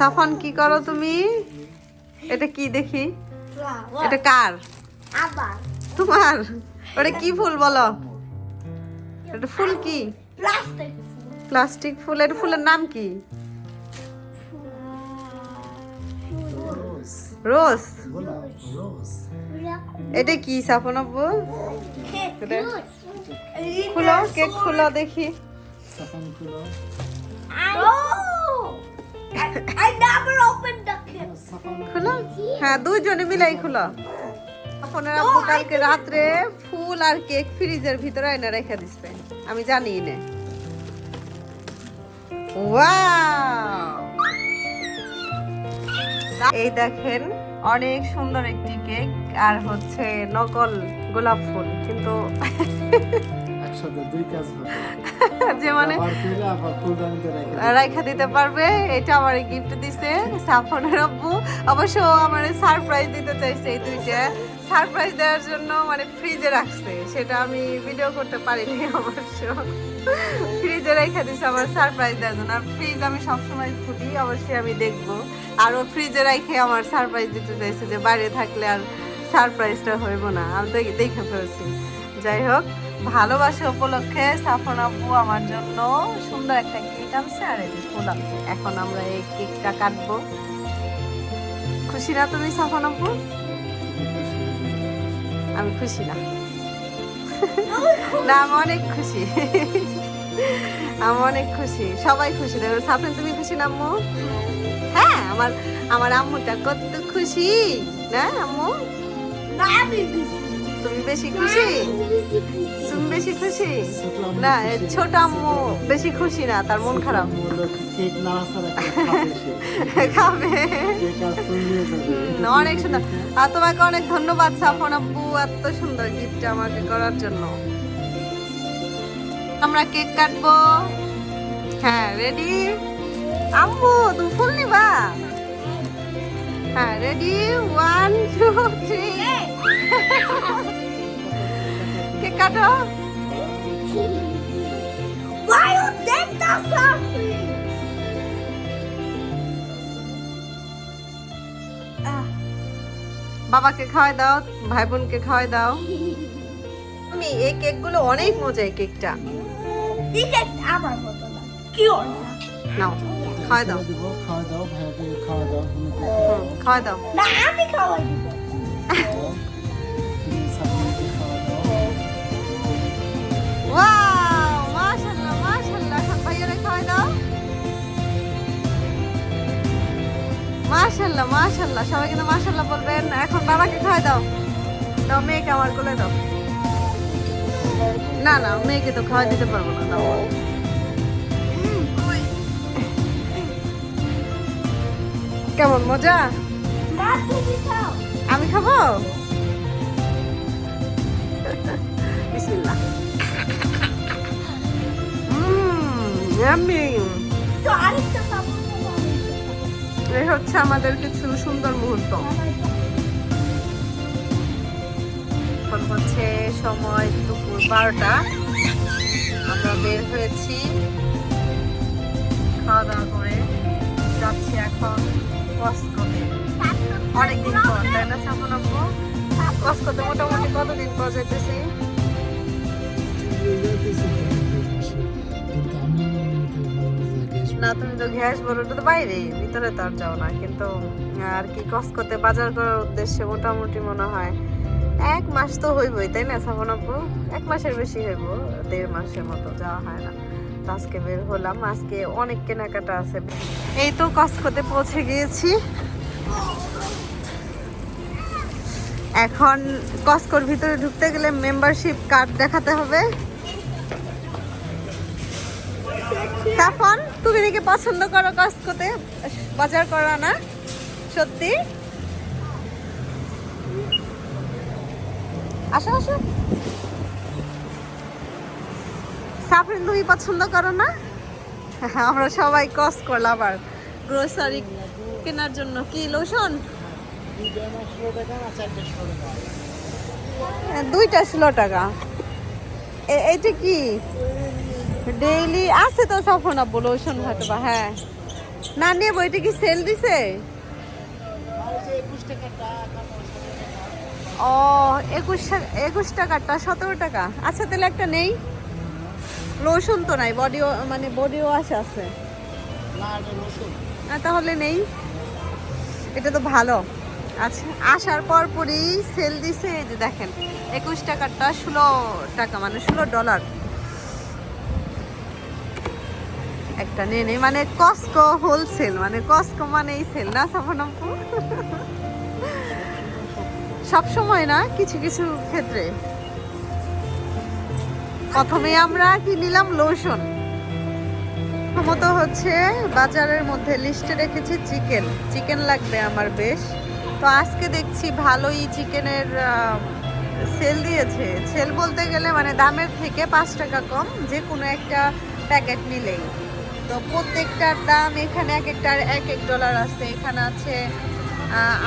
সাফন কি করো তুমি? এটা কি দেখি? এটা কার? তোমার? ওটা কি ফুল বলো? এটা ফুল কি? প্লাস্টিক প্লাস্টিক ফুল। এটা ফুলের নাম কি? রোজ এটা কি সাফন আব্বু? খুলো কেক খুলো দেখি। I never opened the cake. খুলো। হ্যাঁ দুইজনে মিলাই খুলো। সাফনের আব্বু কালকে রাত্রে ফুল আর কেক ফ্রিজের ভিতরে এনে রেখে দিচ্ছে আমি জানি না! এই দেখেন অনেক সুন্দর একটি কেক আর হচ্ছে নকল গোলাপ ফুল কিন্তু একসাথে দুই কাজ হবে। যে মানে রাইখা দিতে পারবে এটা আমার গিফট দিছে সাফনের আব্বু। অবশ্য আমার সারপ্রাইজ দিতে চাইছে এই দুইটা। সারপ্রাইজ দেওয়ার জন্য মানে ফ্রিজে রাখছে সেটা আমি ভিডিও করতে পারিনি অবশ্য। ফ্রিজে রেখে দিছে আমার সারপ্রাইজ দেওয়ার জন্য। আর ফ্রিজ আমি সবসময় খুলি অবশ্যই আমি দেখব। আর ও ফ্রিজে রেখে আমার সারপ্রাইজ দিতে চাইছে যে বাইরে থাকলে আর সারপ্রাইজটা হইব না। আমি দেখে দেখে ফেলছি। যাই হোক ভালোবাসা উপলক্ষে সাফন আব্বু আমার জন্য সুন্দর একটা কেক আনছে আর এই ফুল এখন আমরা এই কেকটা কাটবো। খুশি না তুমি সাফন আব্বু? আমি খুশি না। না আমি অনেক খুশি। আমি অনেক খুশি। সবাই খুশি দেখো সাফন তুমি খুশি না আম্মু? হ্যাঁ আমার আমার আম্মুটা কত খুশি না আম্মু? Mommy, busy. তুমি বেশি খুশি? তুমি বেশি খুশি? না ছোট আম্মু বেশি খুশি না তার মন খারাপ। খাবে অনেক সুন্দর। আর তোমাকে অনেক ধন্যবাদ সাফন আব্বু এত সুন্দর গিফট আমাকে করার জন্য। আমরা কেক কাটবো। হ্যাঁ রেডি আম্মু তুমি ফুল নিবা? হ্যাঁ ready one two three cake কাটো। Why you did that something? বাবাকে খাওয়াই দাও ভাই বোনকে খাওয়াই দাও। আমি এই কেকগুলো অনেক মজা এই কেকটা। This আমার মতো না কি নাও খাওয়াই দাও। দিব খাওয়া দাও ভাইয়াকে খাওয়া দাও না আমি খাওয়াই দিব। তুমি সামনে খাওয়া দাও ওয়াও মাশাআল্লাহ মাশাআল্লাহ। এখন ভাইয়ারে খাওয়াই দাও মাশাআল্লাহ মাশাআল্লাহ। সবাই কিন্তু মাশাআল্লাহ বলবেন। এখন বাবাকে খাওয়াই দাও। দাও মেয়েকে আমার কোলে দাও। না না মেয়েকে তো খাওয়া দিতে পারব না দাও কেমন মজা? আমি খাব? বিসমিল্লাহ। এই হচ্ছে আমাদের কিছু সুন্দর মুহূর্ত। এখন হচ্ছে সময় দুপুর বারোটা। আমরা বের হয়েছি। খাওয়া দাওয়া করে যাচ্ছি এখন। কসকোতে অনেকদিন পর, তাই না সাফন আপু কসকোতে মোটামুটি কতদিন পর যেতেছি না, তুমি তো গ্যাস বলো ওটা তো বাইরে, ভিতরে তো আর যাও না। কিন্তু, আর কি কসকোতে বাজার করার উদ্দেশ্যে মোটামুটি মনে হয় এক মাস তো হইবই, তাই না সাফন আপু এক মাসের বেশি হইব, দেড় মাসের মতো যাওয়া হয় না। আজকে বের হলাম। আজকে অনেক কেনাকাটা আছে। এই তো কসকোতে পৌঁছে গিয়েছি। এখন কসকোর ভিতরে ঢুকতে গেলে মেম্বারশিপ কার্ড দেখাতে হবে। সাফন তুমি পছন্দ করো কসকোতে বাজার করা না, সত্যি। আসো আসো। সাফরিন তুমি পছন্দ করো না? আমরা সবাই কস করলাম আবার গ্রোসারি কেনার জন্য। কি, লোশন? দুইটা ষোলো টাকা। এইটা কি? ডেইলি আছে তো সফর না লোশন হয়তো হ্যাঁ। না নিয়ে বইটা কি সেল দিছে? ও, একুশ একুশ টাকারটা সতেরো টাকা। আচ্ছা তাহলে একটা নেই। লোশন তো নাই বডি মানে বডি ওয়াশ আছে তাহলে নেই। এটা তো ভালো। আচ্ছা আসার পর পরই সেল দিছে এই যে দেখেন একুশ টাকারটা ষোলো টাকা মানে ষোলো ডলার একটা নিয়ে নেই মানে কস্কো হোলসেল মানে কস্কো মানেই সেল না সাফনাম্পু? সব সময় না কিছু কিছু ক্ষেত্রে। প্রথমে আমরা কি নিলাম? লোশন। প্রথমত হচ্ছে বাজারের মধ্যে লিস্টে রেখেছি চিকেন। চিকেন লাগবে আমার বেশ। তো আজকে দেখছি ভালোই চিকেনের সেল দিয়েছে। সেল বলতে গেলে মানে দামের থেকে পাঁচ টাকা কম, যে কোনো একটা প্যাকেট নিলেই। তো প্রত্যেকটার দাম এখানে এক একটার এক এক ডলার আছে। এখানে আছে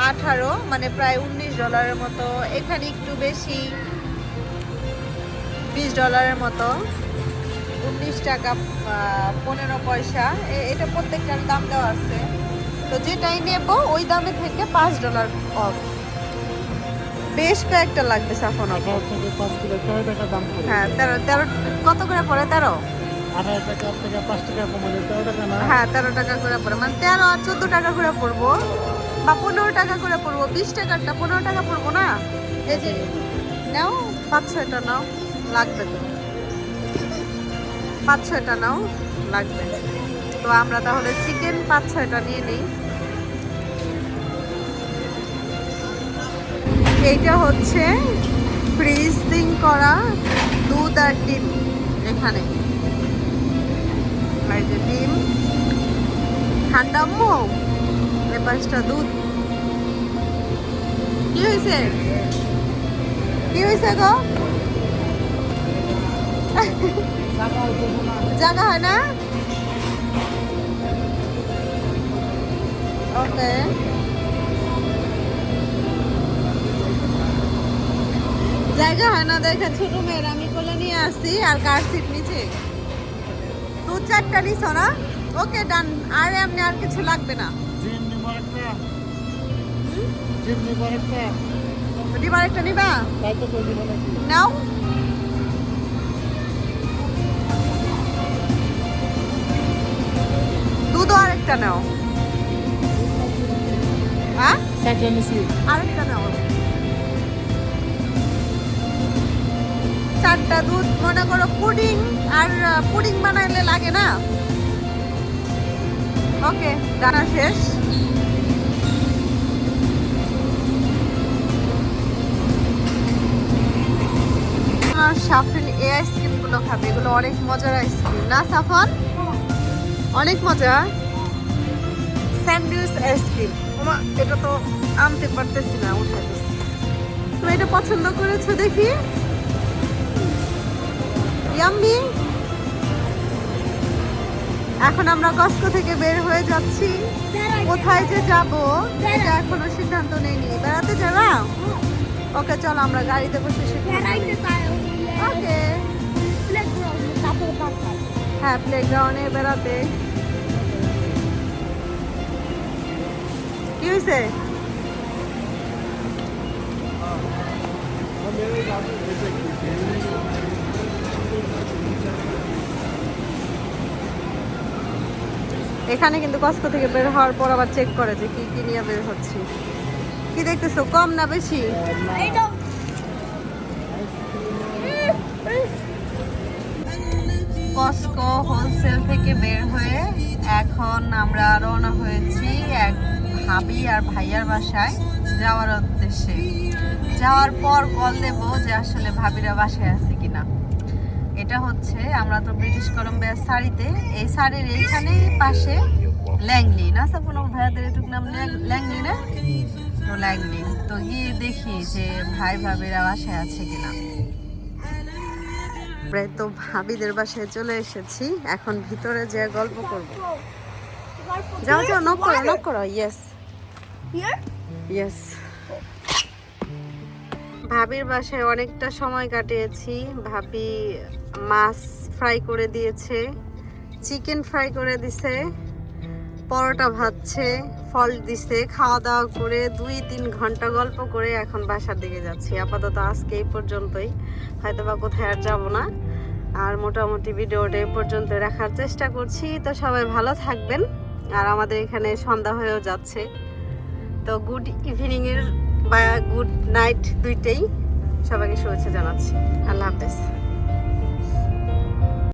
আঠারো মানে প্রায় উনিশ ডলারের মতো। এখানে একটু বেশি বিশ ডলারের মতো উনিশ টাকা পনেরো পয়সা। এটা প্রত্যেকটার দাম দেওয়া আছে। তো যেটাই নেব ওই দামে থেকে পাঁচ ডলার অফ। বেশ কয়েকটা লাগবে সাফন হ্যাঁ তেরো তেরো কত করে পড়ে? তেরো? আঠারো টাকা পাঁচ টাকা টাকা হ্যাঁ তেরো টাকা করে পড়ে। মানে তেরো আর চোদ্দ টাকা করে পড়ব বা পনেরো টাকা করে পড়ব বিশ টাকারটা পনেরো টাকা পড়ব না? এই যে নাও পাঁচ ছয়টা নাও। লাগবে পাঁচ ছয়টা নাও, লাগবে। তো আমরা তাহলে চিকেন পাঁচ ছয়টা নিয়ে নিই। এইটা হচ্ছে ফ্রিজিং করা দুধ আর ডিম এখানে। ডিম। ঠান্ডা পাঁচটা দুধ। কি হয়েছে? কি হয়েছে গো? জায়গা হয় না? ওকে জায়গা হয় না দেখে ছোট মেয়ের। আমি কোলে নিয়ে আসছি আর কার সিট নিচে? দু চারটা নিছো না? ওকে ডান আর এমনি আর কিছু লাগবে না। ডিমার একটা নিবা? নাও। দুধও আরেকটা নাও। হ্যাঁ? আরেকটা নাও। চারটা দুধ মনে করো পুডিং আর পুডিং বানাইলে লাগে না? ওকে ডানা শেষ। আমার সাফরিন এই আইসক্রিমগুলো খাবে এগুলো অনেক মজার আইসক্রিম। না সাফন? অনেক মজা। Sandwich ice cream. ওমা এটা তো আনতে পারতেছি না উঠে গেছে। তুমি এটা পছন্দ করেছ দেখি। ইয়াম্মি। এখন আমরা কষ্ট থেকে বের হয়ে যাচ্ছি। কোথায় যে যাব এটা এখনও সিদ্ধান্ত নেইনি। বেড়াতে যাবা? ওকে চলো আমরা গাড়িতে বসে সিদ্ধান্ত ওকে। হ্যাঁ প্লেগ্রাউন্ডে বেড়াতে। কি হয়েছে এখানে কিন্তু কস্কো থেকে বের হওয়ার পর আবার চেক করে যে কি কি নিয়ে বের হচ্ছে। কি দেখতেছো? কম না বেশি? কস্কো হোলসেল থেকে বের হয়ে এখন আমরা রওনা হয়েছি এক ভাবি আর ভাইয়ার বাসায় যাওয়ার উদ্দেশ্যে। যাওয়ার পর কল দেব যে আসলে ভাবিরা বাসায় আছে কিনা। এটা হচ্ছে, আমরা তো ব্রিটিশ কলম্বিয়ার শাড়িতে এই শাড়ির এইখানেই পাশে ল্যাংলি। না সাপন ভাইয়াদের এটুক নাম ল্যাং- ল্যাংলি না? তো ল্যাংলি। তো গিয়ে দেখি যে ভাই ভাবিরা বাসায় আছে কিনা। আমরা তো ভাবিদের বাসায় চলে এসেছি। এখন ভিতরে যে গল্প করব। যাও যাও নক করো নক করো ইয়েস ইয়েস ভাবির বাসায় অনেকটা সময় কাটিয়েছি। ভাবি মাছ ফ্রাই করে দিয়েছে চিকেন ফ্রাই করে দিছে পরোটা ভাজছে। ফল দিছে খাওয়া দাওয়া করে দুই তিন ঘণ্টা গল্প করে এখন বাসার দিকে যাচ্ছি। আপাতত আজকে এই পর্যন্তই। হয়তো বা কোথায় আর যাব না। আর মোটামুটি ভিডিওটা এই পর্যন্ত রাখার চেষ্টা করছি। তো সবাই ভালো থাকবেন। আর আমাদের এখানে সন্ধ্যা হয়েও যাচ্ছে। তো গুড ইভিনিংয়ের বা গুড নাইট দুইটাই সবাইকে শুভেচ্ছা জানাচ্ছি। আল্লাহ হাফেজ।